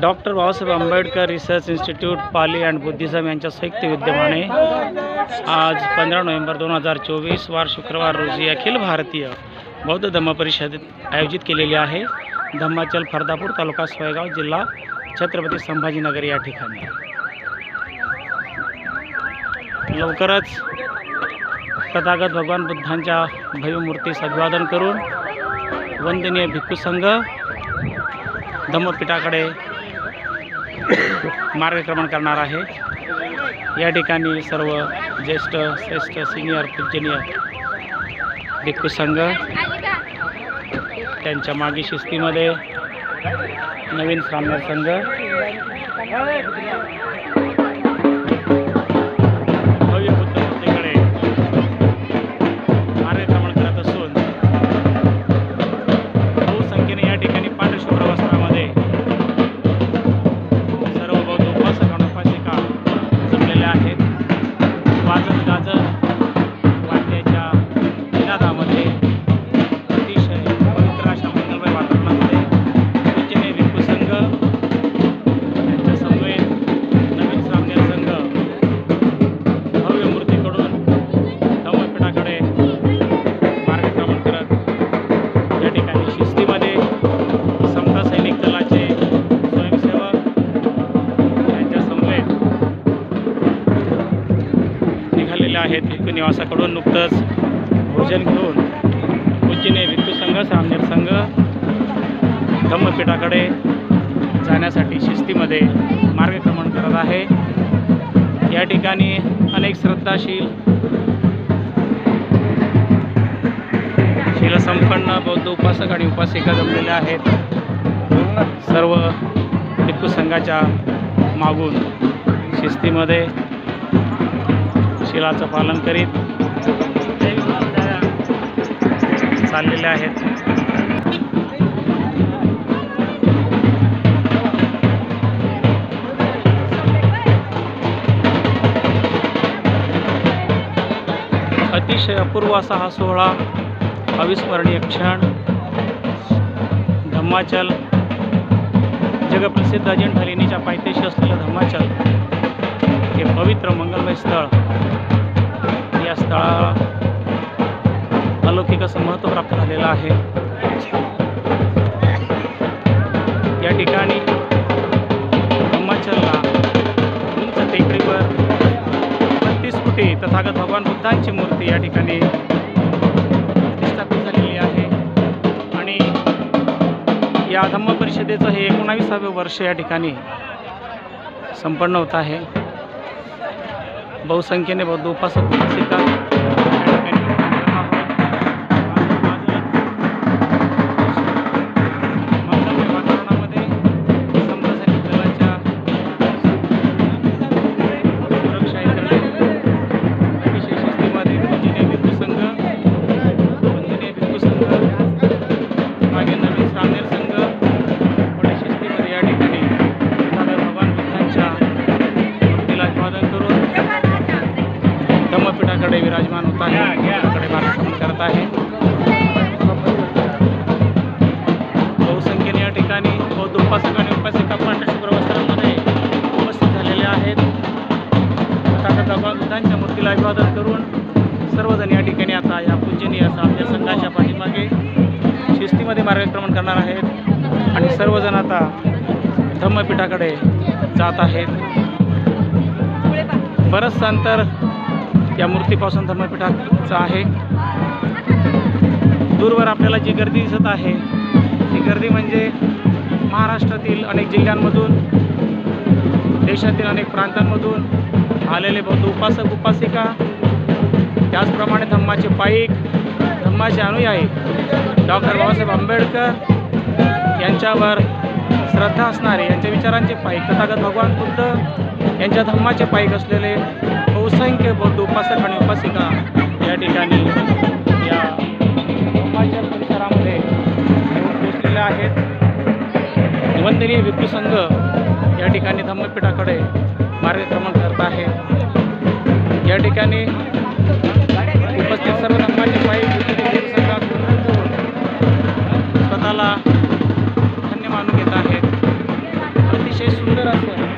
Doctor Babasaheb Ambedkar research institute Pali and Buddhism यांच्या संयुक्त विद्यमाने आज पंधरा नोव्हेंबर दोन हजार चोवीस वार शुक्रवार रोजी अखिल भारतीय बौद्ध धम्म परिषद आयोजित केलेली आहे. धम्माचल फरदापूर तालुका सोयगाव जिल्हा छत्रपती संभाजीनगर या ठिकाणी. लवकरच तथागत भगवान बुद्धांच्या भव्य मूर्तीस अभिवादन करून वंदनीय भिक्खू संघ धम्मपीठाकडे मार्गक्रमण करणार आहे. या ठिकाणी सर्व ज्येष्ठ श्रेष्ठ सिनियर पूजनीय भिक्खू संघ त्यांच्या मागे शिस्तीमध्ये नवीन सामना संघ शील शीलसंपन्न बौद्ध उपासक आणि उपासिका जमलेल्या आहेत. सर्व भिक्खू संघाच्या मागून शिस्तीमध्ये शिलाचं पालन करीत चाललेले आहेत. अतिशय अपूर्व असा हा सोहळा अविस्मरणीय क्षण. धम्माचल जगप्रसिद्ध अजिंठा लेणीच्या पायथ्याशी असलेलं धम्माचल हे पवित्र मंगलमय स्थळ. या स्थळाला अलौकिक असं महत्त्व प्राप्त झालेलं आहे. या ठिकाणी तथागत भगवान बुद्धांची मूर्ती या ठिकाणी प्रतिष्ठापित झालेली आहे. आणि या धम्म परिषदेचं हे एकोणावीसावे वर्ष या ठिकाणी संपन्न होत आहे. बहुसंख्येने बौद्ध उपासक उपासिका आता असा आपल्या संघाच्या पाठीमागे शिस्तीमध्ये मार्गक्रमण करणार आहेत. आणि सर्वजण आता धम्मपीठाकडे जात आहेत. बरंचसं अंतर या मूर्तीपासून धम्मपीठाचं आहे. दूरवर आपल्याला जी गर्दी दिसत आहे ती गर्दी म्हणजे महाराष्ट्रातील अनेक जिल्ह्यांमधून देशातील अनेक प्रांतांमधून आलेले बौद्ध उपासक उपासिका त्याचप्रमाणे धम्माचे पाईक धम्माचे अनुयायी डॉक्टर बाबासाहेब आंबेडकर यांच्यावर श्रद्धा असणारे यांच्या विचारांचे पाईक. तथागत भगवान बुद्ध यांच्या धम्माचे पाईक असलेले बहुसंख्य बौद्ध उपासक आणि उपासिका या ठिकाणी या धम्माच्या परिसरामध्ये येऊन पोचलेल्या आहेत. वंदनीय भिक्खू संघ या ठिकाणी धम्मपीठाकडे मार्गक्रमण करत आहे. या ठिकाणी उपासक अतिशय सुंदर असं.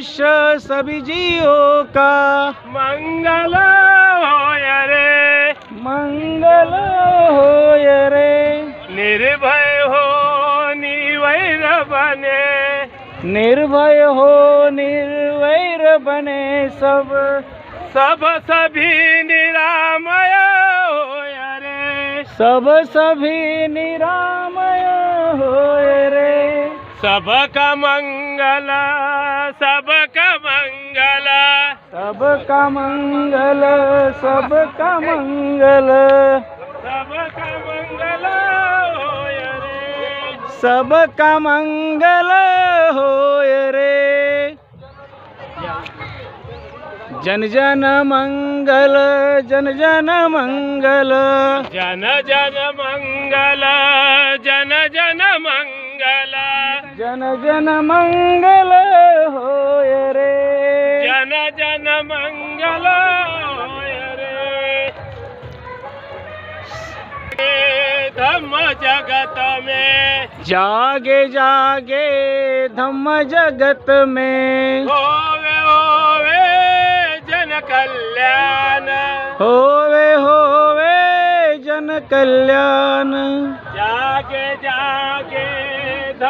अदृश्य सभी जीवों का। मंगल होय रे। मंगल होय रे। निर्भय हो निवैर बने। निर्भय हो निर्वैर बने सब। सब सभी निरामय होय रे। सब सभी निरामय होय रे। सबका मंगल सबका मंगल। सबका मंगल सबका मंगल। सबका मंगल होय रे। सबका मंगल होय रे। जन जन मंगल जन जन मंगल। जन जन मंगल जन जन जन जन मंगल होय रे। जन जन मंगल रे। धम्म जगत में। जागे जागे धम्म जगत में। होवे होवे जन कल्याण। होवे होवे जन कल्याण। जागे जागे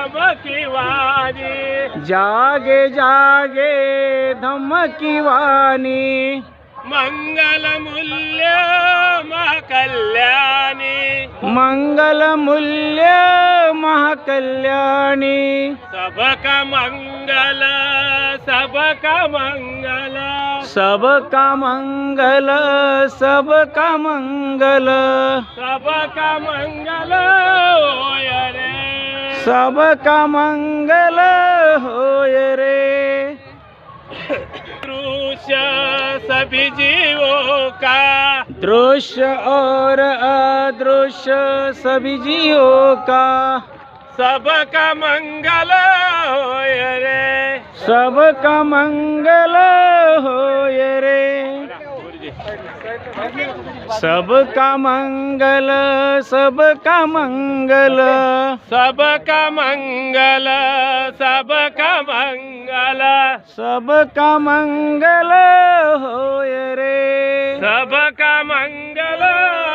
धम्म की वाणी। जागे जागे धम्म की वाणी। मंगल मूल्य कल्याणी। मंगल मूल्य महाकल्याणी सबका मंगल सबका मंगल। सबका मंगल सबका मंगल। सबका मंगल होय रे सबका मंगल होय रे। दृश्य सभी जीवों का। दृश्य और अदृश्य सभी जीवों का। सबका मंगल होय रे। सबका मंगल होय रे। सबका मंगल सबका मंगल। सबका मंगल सबका मंगल। सबका मंगल होय रे। सबका मंगल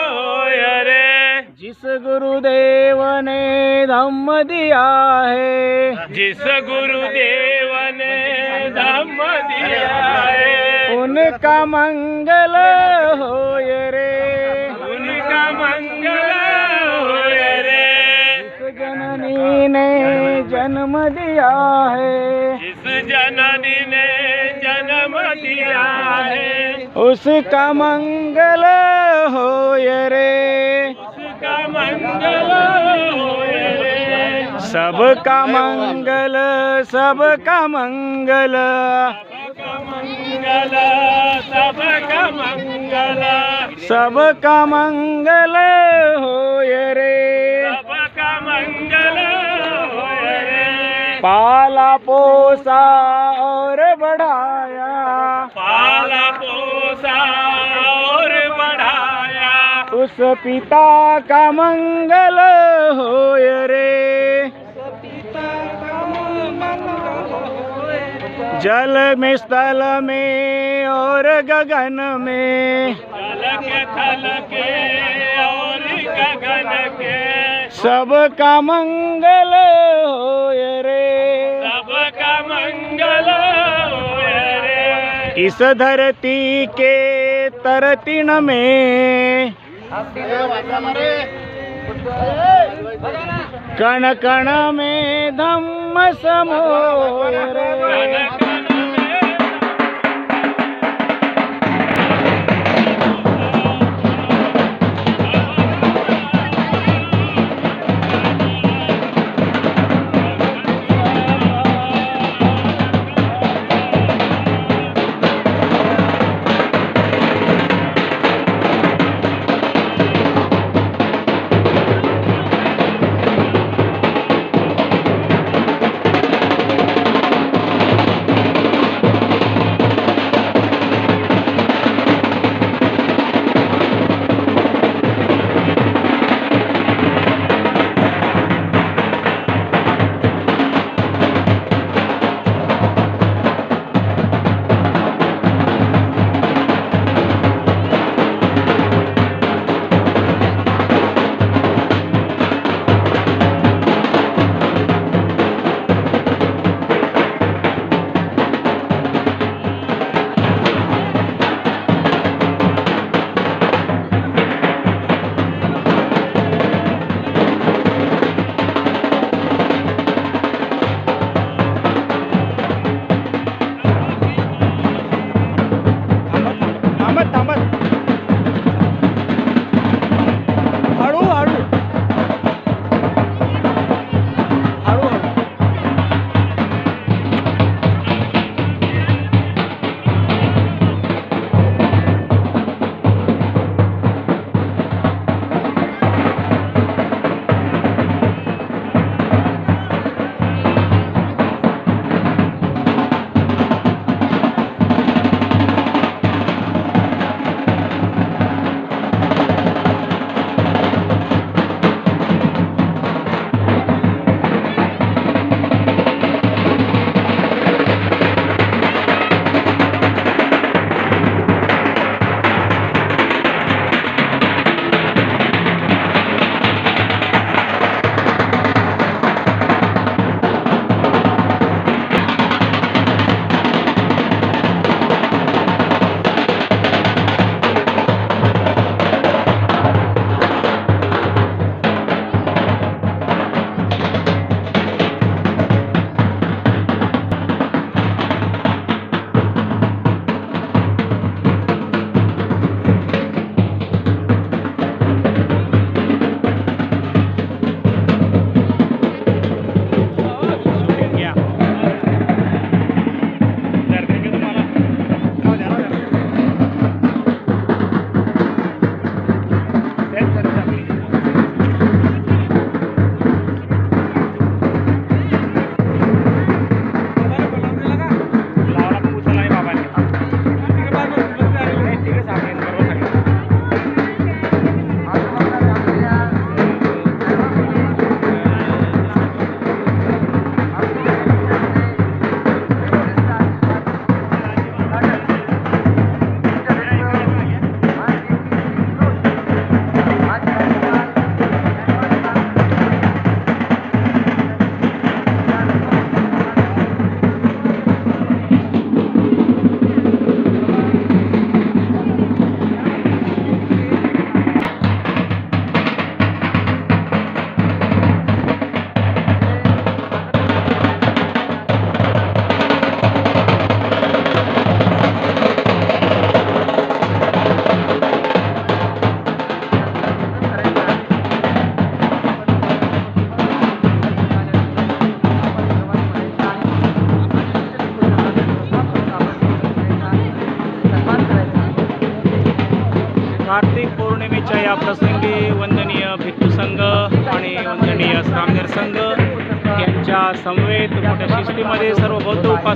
होय रे। जिस गुरुदेव ने धम्म दिया है। जिस गुरुदेव ने धम्म दिया है। उनका मंगल होय जन्म दिया है। जिस जननी ने जन्म दिया है। उसका मंगल हो रे। उसका मंगल हो रे। सबका मंगल सबका मंगल। मंगल सबका मंगल। सबका मंगल। पाला पोसा और बढ़ाया। पाला पोसा और बढ़ाया। उस पिता का मंगल होय रे। जल में स्थल में और गगन में। जल के थल के और गगन के। सबका मंगल होय इस धरती के तरतीन में कण कण में धम्म समोय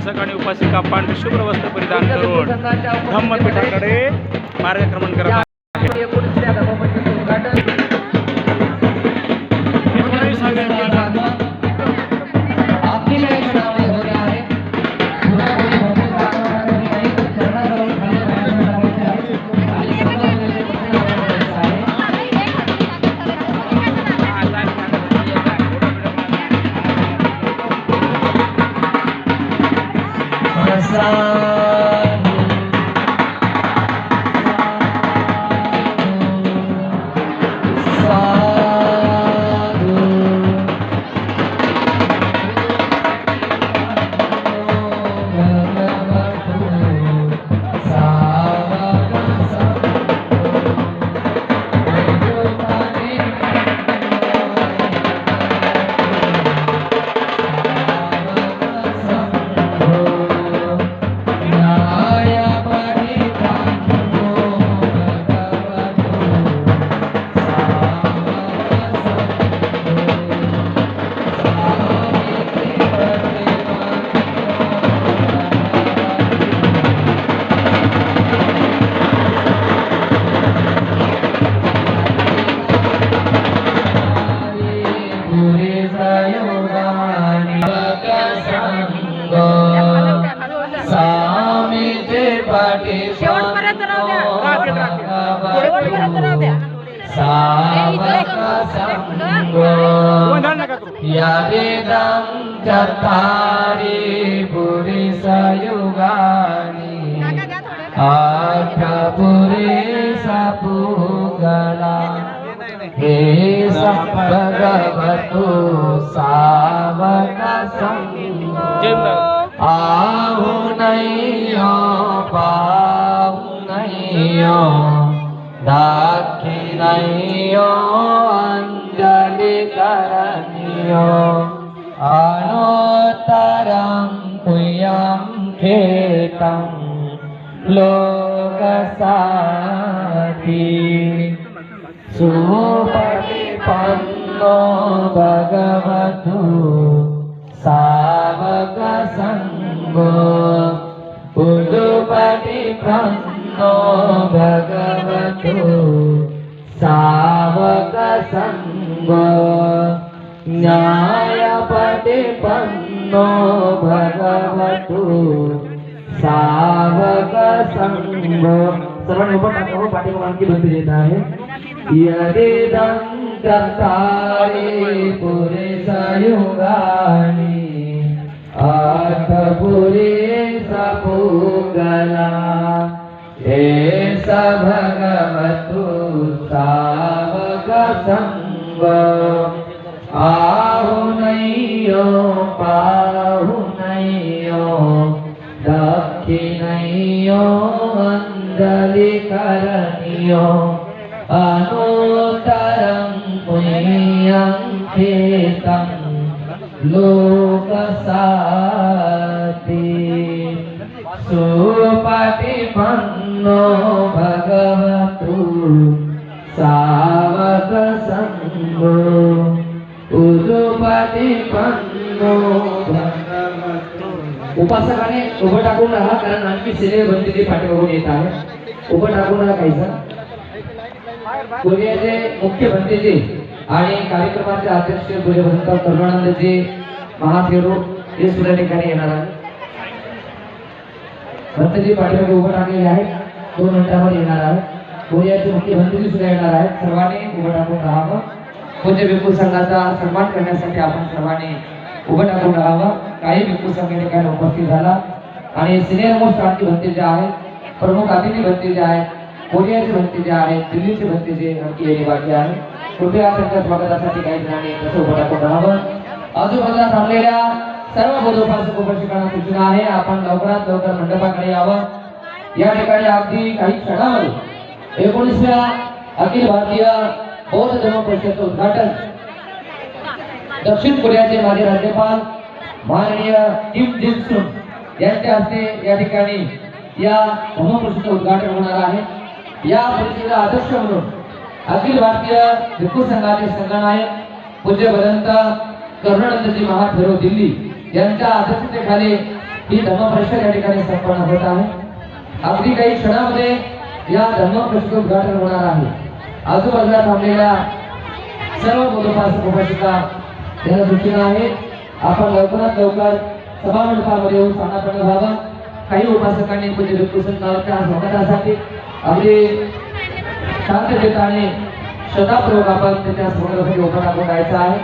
उपासक आणि उपासिका पांढरी शुभ्र वस्त्र परिधान करून धम्मपीठाकडे मार्गक्रमण करत चत्तारि पुरिसयुगानि आठपुरे सपुगला. हे भगवतु सावक संग. आहुनैयो දක්ඛිනයෝ අංජලි කරණියෝ අනෝතරං කුයම් හේතං ලෝකසාති සුපටිපන්නෝ භගවතු සාවක සංඝෝ බුදුපටිපන්නෝ භගවතු भगवतु सावक संग न्यायपति पन्नो भगवतु सावक संगो। सर्वांनी उभं टाका हो, पाठीमागे बंदी देत आहे. यदिदं चत्तारि पुरेसयुगानि पुरे सपुगला हे स उपासकाने उभं टाकून राहा कारण आणखी सिनेमे बंदीची पाठीमागून येत आहे. उभं टाकून राहा काहीसा कोरियाचे मुख्य भंतेजी आणि कार्यक्रमाचे अध्यक्ष पूज्य भंत करुणानंदजी महाथेरो हे सुद्धा ठिकाणी येणार आहे भंतजी पाठीमागे उभं टाकलेले आहेत. दोन मिनिटांवर येणार आहे कोरियाचे मुख्य भंतेजी सुद्धा येणार आहेत. सर्वांनी उभं टाकून राहावं. पूज्य भिक्खू संघाचा सन्मान करण्यासाठी आपण सर्वांनी उभं टाकून राहावं. काही भिक्खू संघ या ठिकाणी उपस्थित झाला. आणि सिनियर मोस्ट क्रांती भंते जे आहेत प्रमुख अतिथी भंते जे आहेत कोरियाचे भंते जे आहेत दिल्लीचे भंते जे आणखी येणे बाकी आहे. कृपया त्यांच्या स्वागतासाठी काही जणांनी तसं उभं टाकून राहावं. आजूबाजूला थांबलेल्या सर्व बोधोपासक उपस्थितांना सूचना आहे. आपण लवकरात लवकर मंडपाकडे यावं. या ठिकाणी अगदी काही क्षणामध्ये एकोणीसव्या अखिल भारतीय बौद्ध धर्म परिषदेचं उद्घाटन. दक्षिण कोरियाचे माजी राज्यपाल माननीय किम जिन सुन यांच्या हस्ते या ठिकाणी या धर्म परिषदेचं उद्घाटन होणार आहे. या परिषदेला अध्यक्ष म्हणून अखिल भारतीय भिक्खू संघाचे संघनायक पूज्य भदंत करुणानंदजी महाथेरो दिल्ली यांच्या अध्यक्षतेखाली ही धर्म परिषद या ठिकाणी संपन्न होत आहे. अगदी काही क्षणामध्ये या धर्म परिषद उद्घाटन होणार आहे. आजूबाजूला थांबलेल्या सर्व बोधोपासक उपासिका यांना सूचना आहेत आपण लवकरात लवकर सभामंडपामध्ये येऊन स्थानापन्न व्हावा. काही उपासकांनी म्हणजे भिक्खू नावाच्या स्वागतासाठी अगदी शांततेत आणि श्रद्धापूर्वक आपण त्याच्या समोरासाठी उभं टाकून जायचं आहे.